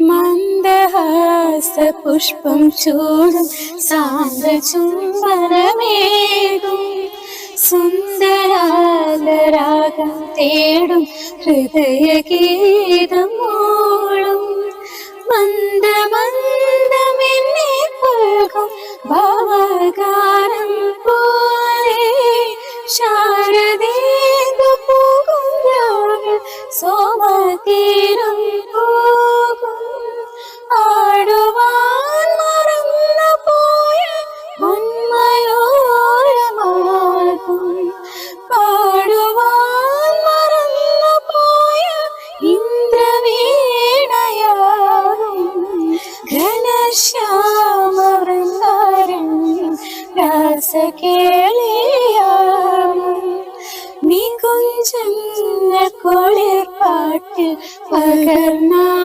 മന്ദഹാസ പുഷ്പം ചൂടും സാന്ദ്ര ചുംബനമേകും. സുന്ദരാലരാഗം തേടും ഹൃദയഗീതം മൂളും. മന്ദ മന്ദമെന്നെ പുൽകും ഭാവഗാനം പോലെ. ശാരദേന്ദു പോകും സോമതീരം ഘനശ്യാമവൃന്ദാരണ്യം രാസകേളിയാകും നീ കുളിർ പാട്ട് പകർന്ന.